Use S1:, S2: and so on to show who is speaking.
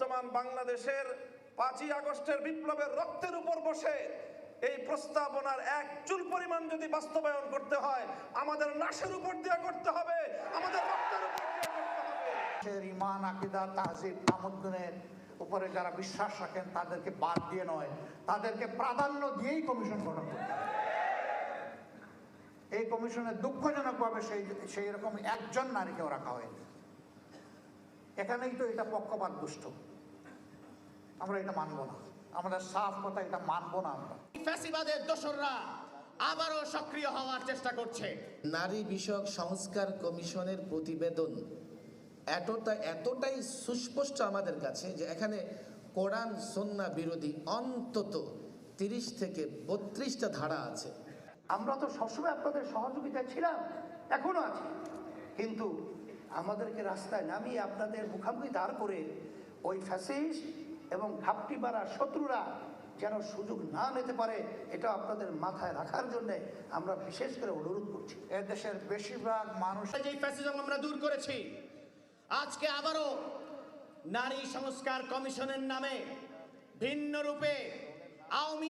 S1: বর্তমান বাংলাদেশের পাঁচই আগস্টের বিপ্লবের রক্তের উপর বসে এই প্রস্তাবনার এক চুল পরিমাণ যদি বাস্তবায়ন করতে হয়, আমাদের নাশের উপর দিয়ে করতে হবে, আমাদের রক্তের উপর
S2: ইমান আকিদা, তাহজিব তামদ্দুনের উপরে যারা বিশ্বাস রাখেন, তাদেরকে বাদ দিয়ে নয়, তাদেরকে প্রাধান্য দিয়েই কমিশন গঠন করতে। এই কমিশনে দুঃখজনকভাবে সেই সেই রকম একজন নারীকেও রাখা হয়নি এখানেই তো এটা পক্ষপাত দুষ্ট। আমরা এটা মানব না। আমরা সাফ কথা এটা মানব না আমরা।
S3: ফ্যাসিবাদের দোসররা আবারও সক্রিয় হওয়ার চেষ্টা করছে।
S4: নারী বিষয়ক সংস্কার কমিশনের প্রতিবেদন এতটা এতটাই সুস্পষ্ট আমাদের কাছে যে এখানে কোরআন সন্না বিরোধী অন্তত তিরিশ থেকে বত্রিশটা ধারা আছে।
S5: আমরা তো সবসময় আপনাদের সহযোগিতা ছিলাম এখনও আছি। কিন্তু আমাদেরকে রাস্তায় নামিয়ে আপনাদের মুখামুখি দাঁড় করে ওই ফ্যাসিস এবং ঘাপটি মারা শত্রুরা যেন সুযোগ না নিতে পারে এটা আপনাদের মাথায় রাখার জন্যে আমরা বিশেষ করে অনুরোধ করছি।
S2: এ দেশের বেশিরভাগ মানুষ
S3: যে ফ্যাসিজম আমরা দূর করেছি আজকে আবারও নারী সংস্কার কমিশনের নামে ভিন্ন রূপে আওয়ামী